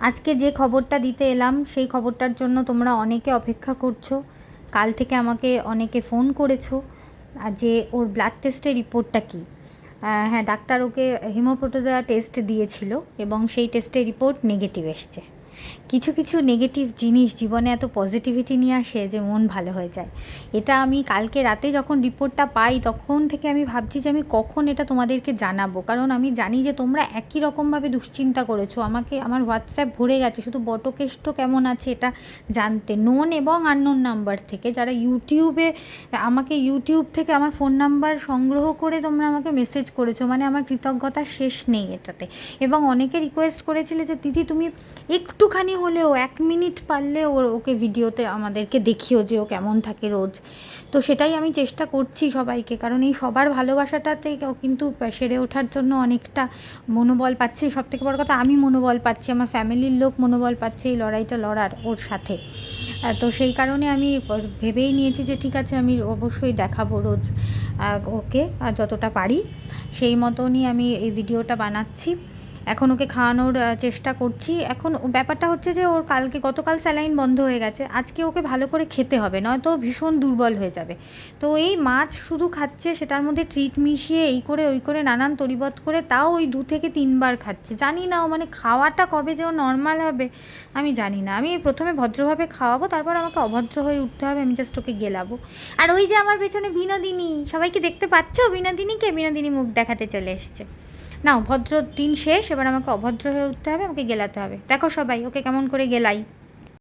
আজকে যে খবরটা দিতে এলাম, সেই খবরটার জন্য তোমরা অনেকে অপেক্ষা করছ। কাল থেকে আমাকে অনেকে ফোন করেছ যে ওর ব্লাড টেস্টের রিপোর্টটা কী। হ্যাঁ ডাক্তার ওকে হিমোপ্রোটোজা টেস্ট দিয়েছিল এবং সেই টেস্টের রিপোর্ট নেগেটিভ এসছে। কিছু কিছু নেগেটিভ জিনিস জীবনে এত পজিটিভিটি নিয়ে আসে যে মন ভালো হয়ে যায়। এটা আমি কালকে রাতে যখন রিপোর্টটা পাই, তখন থেকে আমি ভাবছি যে আমি কখন এটা তোমাদেরকে জানাব। কারণ আমি জানি যে তোমরা একই রকমভাবে দুশ্চিন্তা করেছ। আমাকে, আমার হোয়াটসঅ্যাপ ভরে গেছে, শুধু বটকেষ্ট কেমন আছে এটা জানতে। নোন এবং আননোন নাম্বার থেকে। যারা ইউটিউবে আমাকে ইউটিউব থেকে আমার ফোন নাম্বার সংগ্রহ করে তোমরা আমাকে মেসেজ করেছ মানে আমার কৃতজ্ঞতা শেষ নেই এটাতে। এবং অনেকে রিকোয়েস্ট করেছিলে যে, দিদি, তুমি একটুখানি হলেও, এক মিনিট পারলে ওর, ওকে ভিডিওতে আমাদেরকে দেখিও যে ও কেমন থাকে রোজ। তো সেটাই আমি চেষ্টা করছি সবাইকে, কারণ এই সবার ভালোবাসাটাতে ও কিন্তু সেরে ওঠার জন্য অনেকটা মনোবল পাচ্ছে। সব থেকে বড় কথা, আমি মনোবল পাচ্ছি, আমার ফ্যামিলির লোক মনোবল পাচ্ছে এই লড়াইটা লড়ার ওর সাথে। তো সেই কারণে আমি ভেবেই নিয়েছি যে ঠিক আছে, আমি অবশ্যই দেখাবো রোজ ওকে যতটা পারি, সেই মতনই আমি এই ভিডিওটা বানাচ্ছি। এখন ওকে খাওয়ানোর চেষ্টা করছি। এখন ব্যাপারটা হচ্ছে যে, ওর কালকে, গতকাল স্যালাইন বন্ধ হয়ে গেছে। আজকে ওকে ভালো করে খেতে হবে, নয়তো ভীষণ দুর্বল হয়ে যাবে। তো এই মাছ শুধু খাচ্ছে, সেটার মধ্যে ট্রিট মিশিয়ে এই করে, ওই করে নানান তরিবত করে তাও ওই দু থেকে তিনবার খাচ্ছে। জানি না ও মানে খাওয়াটা কবে যে ও নর্মাল হবে, আমি জানি না। আমি প্রথমে ভদ্রভাবে খাওয়াবো, তারপর আমাকে অভদ্র হয়ে উঠতে হবে, আমি জাস্ট ওকে গেলাবো। আর ওই যে আমার পেছনে বিনোদিনী সবাইকে দেখতে পাচ্ছ? বিনোদিনীকে? বিনোদিনী মুখ দেখাতে চলে এসছে। নাও অভদ্র দিন শেষ, এবার আমাকে অভদ্র হয়ে উঠতে হবে, আমাকে গেলাতে হবে। দেখো সবাই, ওকে কেমন করে গেলাই।